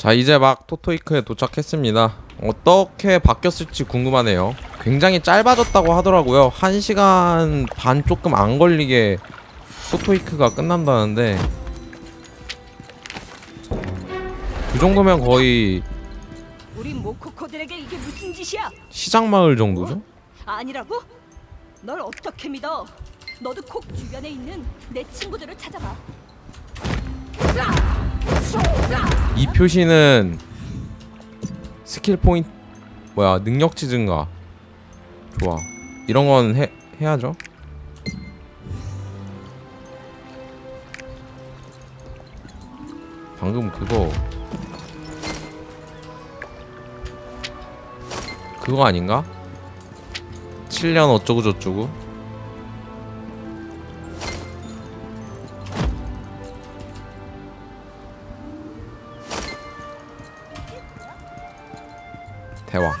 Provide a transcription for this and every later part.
자 이제 막 토토이크에 도착했습니다 어떻게 바뀌었을지 궁금하네요 굉장히 짧아졌다고 하더라고요 1시간 반 조금 안 걸리게 토토이크가 끝난다는데 그 정도면 거의 우리 모코코들에게 이게 무슨 짓이야? 시장마을 정도죠? 아니라고? 널 어떻게 믿어? 너도 콕 주변에 있는 내 친구들을 찾아봐. 이 표시는 스킬 포인트 뭐야 능력치 증가? 좋아. 이런 건 해, 해야죠. 방금 그거 그거 아닌가? 7년 어쩌고 저쩌고 대화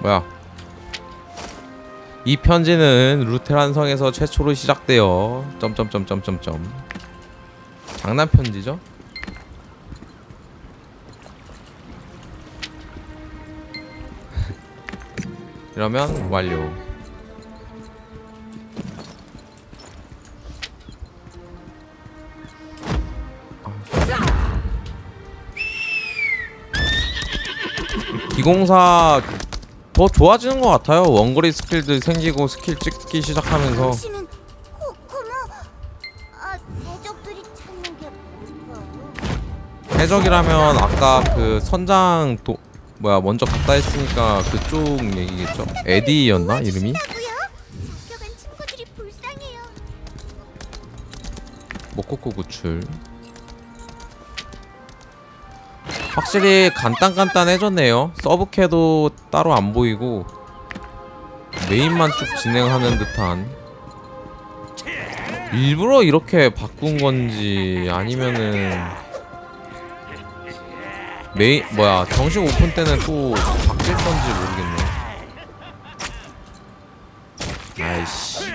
뭐야? 이 편지는 루테란 성에서 최초로 시작되어 점점점점점점. 장난 편지죠? 이러면 완료 기공사 더 좋아지는 것 같아요. 원거리 스킬들 생기고 스킬 찍기 시작하면서 당신은 코코모 아 대적들이 찾는 게 뭘까요? 해적이라면 아까 그 선장 도 뭐야 먼저 갔다 했으니까 그쪽 얘기겠죠? 에디였나 이름이? 다고요? 잡혀간 친구들이 불쌍해요. 모코코 구출. 확실히 간단간단해졌네요. 서브캐도 따로 안 보이고 메인만 쭉 진행하는 듯한. 일부러 이렇게 바꾼 건지 아니면은 메인 뭐야 정식 오픈 때는 또 바뀔 건지 모르겠네. 아이씨.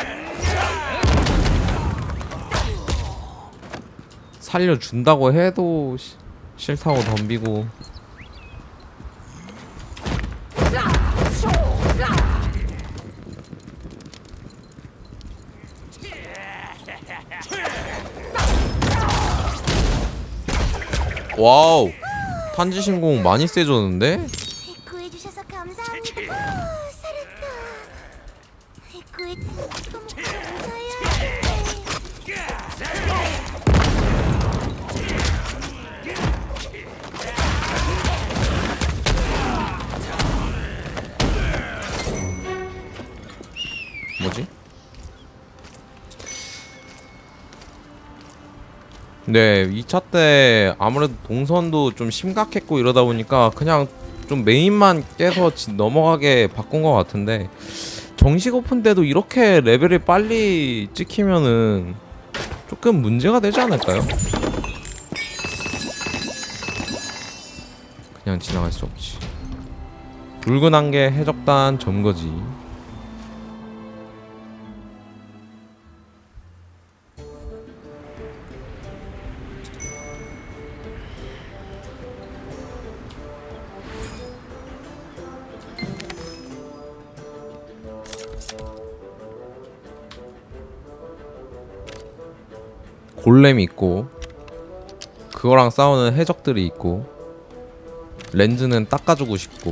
살려준다고 해도 시- 싫다고 덤비고 와우 탄지 신공 많이 세졌는데? 구해주셔서 감사합니다. 오, 살았다. 구해 너무 감사해요. 네, 2차 때 아무래도 동선도 좀 심각했고 이러다 보니까 그냥 좀 메인만 깨서 지- 넘어가게 바꾼 것 같은데 정식 오픈 때도 이렇게 레벨이 빨리 찍히면은 조금 문제가 되지 않을까요? 그냥 지나갈 수 없지. 붉은 안개 해적단 점거지. 골렘이 있고 그거랑 싸우는 해적들이 있고 렌즈는 닦아주고 싶고.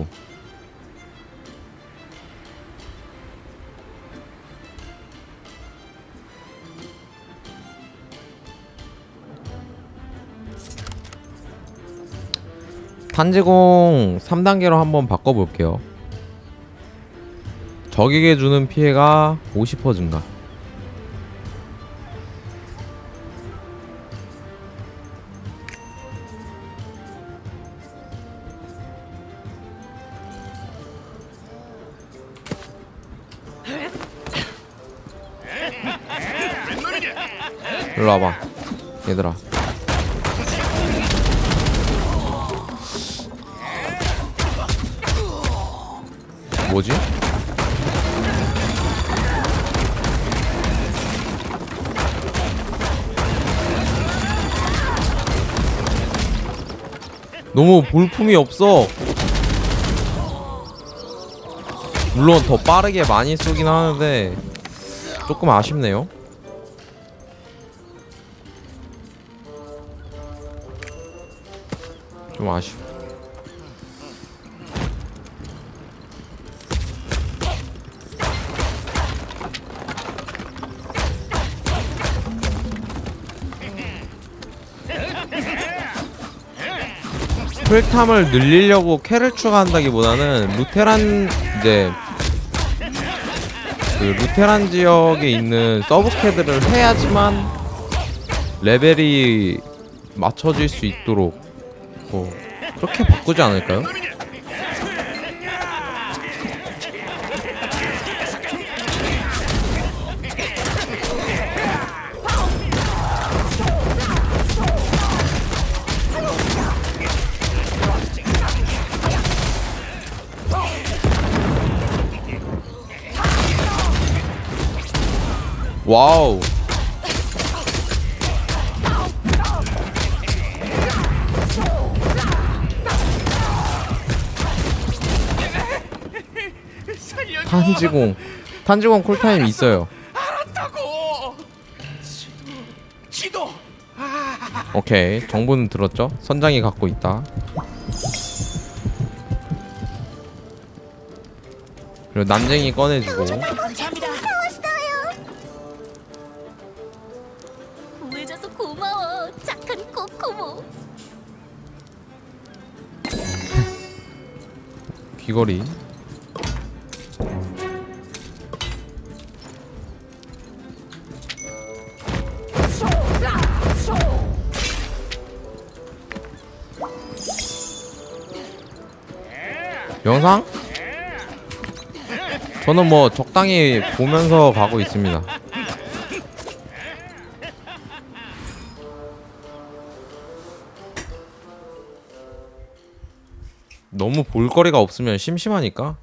탄지공 3단계로 한번 바꿔볼게요. 적에게 주는 피해가 50% 증가 일로 와봐 얘들아 뭐지? 너무 볼품이 없어. 물론 더 빠르게 많이 쏘긴 하는데 조금 아쉽네요. 좀 아쉽. 풀탐을 늘리려고 캐를 추가한다기보다는 루테란 이제 그 루테란 지역에 있는 서브 캐들을 해야지만 레벨이 맞춰질 수 있도록 뭐 그렇게 바꾸지 않을까요? 와우 탄지공 탄지공 쿨타임 있어요 알았다고. 지도. 지도. 오케이 정보는 들었죠? 선장이 갖고 있다 그리고 난쟁이 꺼내주고 감사합니다. 무서웠어요. 구해줘서 고마워, 착한 코코모. 귀걸이 영상? 저는 뭐 적당히 보면서 가고 있습니다. 너무 볼거리가 없으면 심심하니까.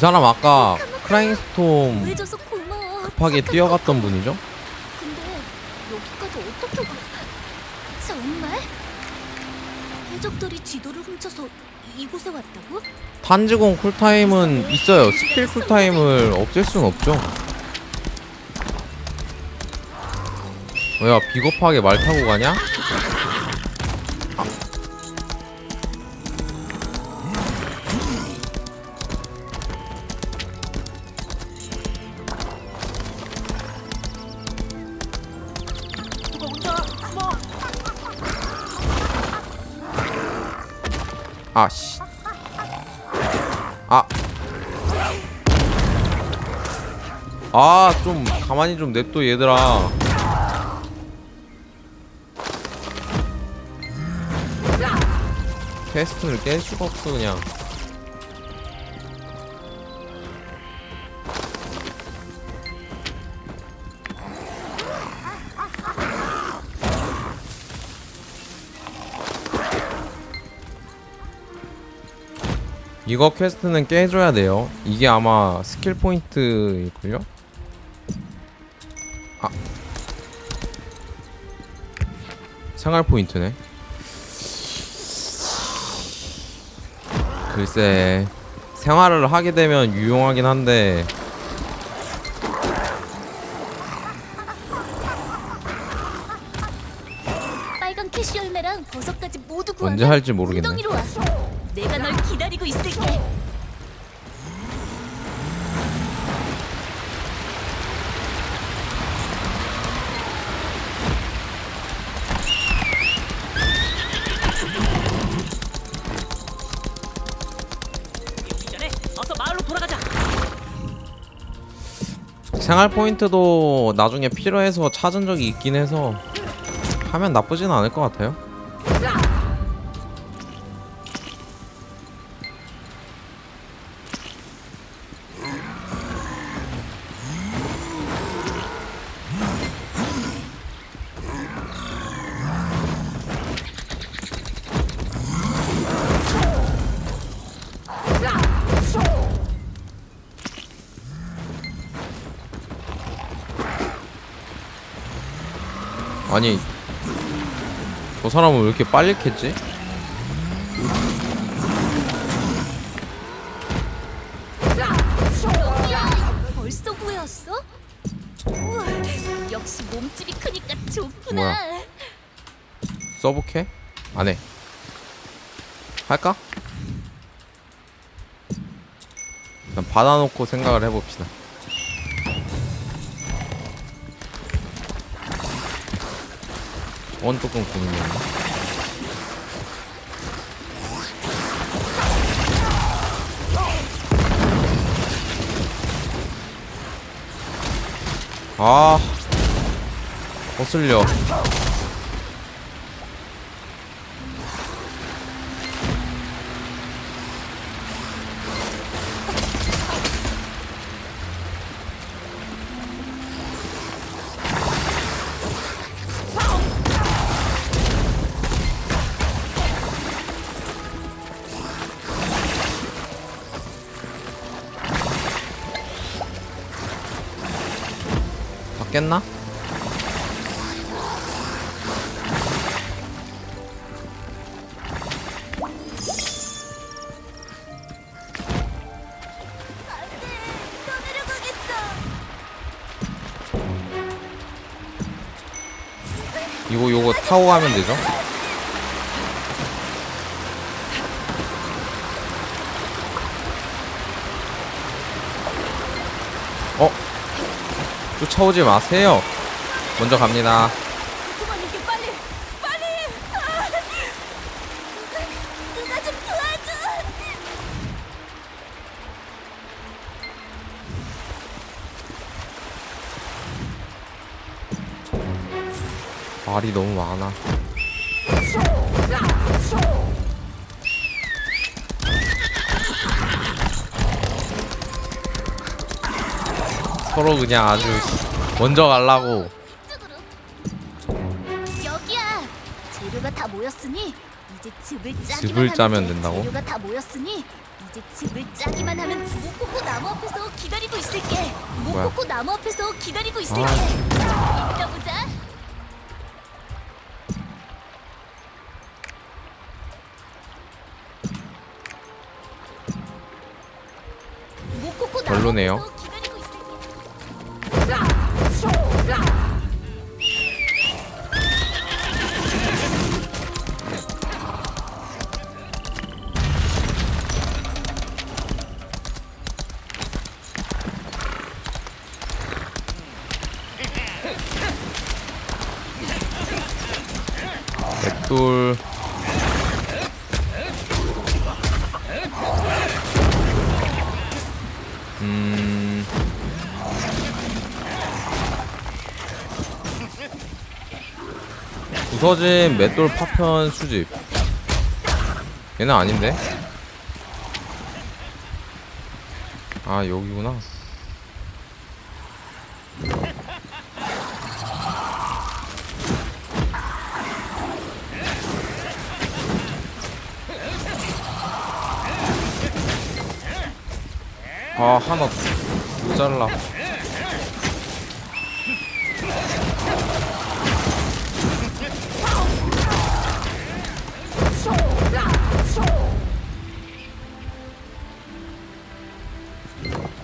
사람 아까 크라잉 스톰 구해줘서 고마워. 급하게 뛰어갔던 분이죠? 근데 여기까지 어떻게 가? 정말? 해적들이 지도를 훔쳐서 이곳에 왔다고? 탄지공 쿨타임은 있어요. 스킬 쿨타임을 없앨 수는 없죠. 뭐야 비겁하게 말 타고 가냐? 아씨. 아. 아, 좀 가만히 좀 냅둬 얘들아. 퀘스트를 깰 수가 없어 그냥. 이거 퀘스트는 깨줘야 돼요. 이게 아마 스킬 포인트일걸요? 아. 생활 포인트네. 글쎄. 생활을 하게 되면 유용하긴 한데 언제 할지 모르겠네. 내가 널 기다리고 있을게. 마을로 돌아가자. 생활 포인트도 나중에 필요해서 찾은 적이 있긴 해서 하면 나쁘진 않을 것 같아요. 아니 저 사람은 왜 이렇게 빨리 캤지? 야, 벌써 구해왔어? 우와, 역시 몸집이 크니까 좋구나. 뭐야? 서브캐? 안해 할까? 일단 받아놓고 생각을 해봅시다 저건 조금 고민이네. 아. 거슬려 깼나? 이거 요거 타고 가면 되죠? 쫓아오지 마세요. 먼저 갑니다. 그만이게 빨리 빨리 누가 좀 도와줘. 말이 너무 많아. 서로 그냥 아주 먼저. 이쪽으로. 여기야. 재료가 다 모였으니 이제 즙을 짜기만 즙을 하면 짜면 돼. 된다고? 재료가 다 모였으니 이제 즙을 짜기만 하면 모코코 나무 앞에서 기다리고 있을게. 뭐야? 모코코 나무 앞에서 기다리고 있을게. 아. 이따 보자. 모코코 나무 별로네요. 앞에서 부서진 맷돌 파편 수집. 얘는 아닌데? 아 여기구나. 아 하나 못 잘라.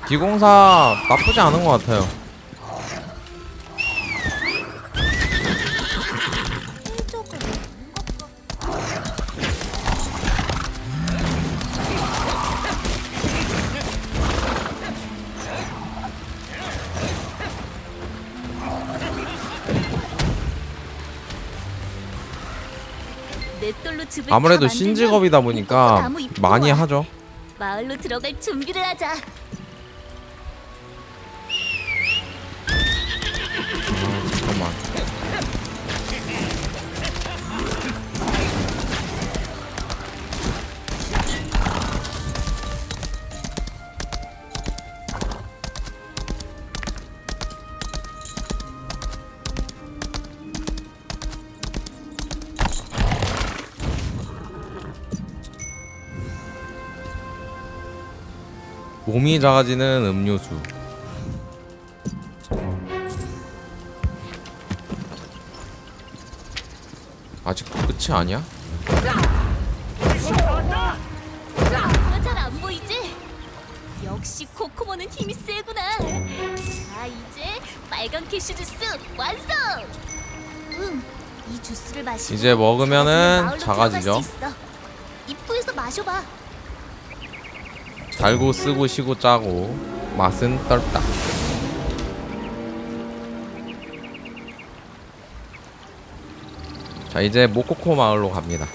기공사 나쁘지 않은 것 같아요. 아무래도 신직업이다 보니까 많이 와. 하죠. 마을로 들어갈 준비를 하자. 몸이 작아지는 음료수. 아직 끝이 아니야? 잘안 보이지? 역시 코코모는 힘이 세구나. 자, 이제 빨간 캐슈 주스 완성. 응, 이 주스를 마시고 이제 먹으면은 작아지죠. 입구에서 마셔봐. 달고 쓰고 쉬고 짜고 맛은 떨다. 자 이제 모코코 마을로 갑니다.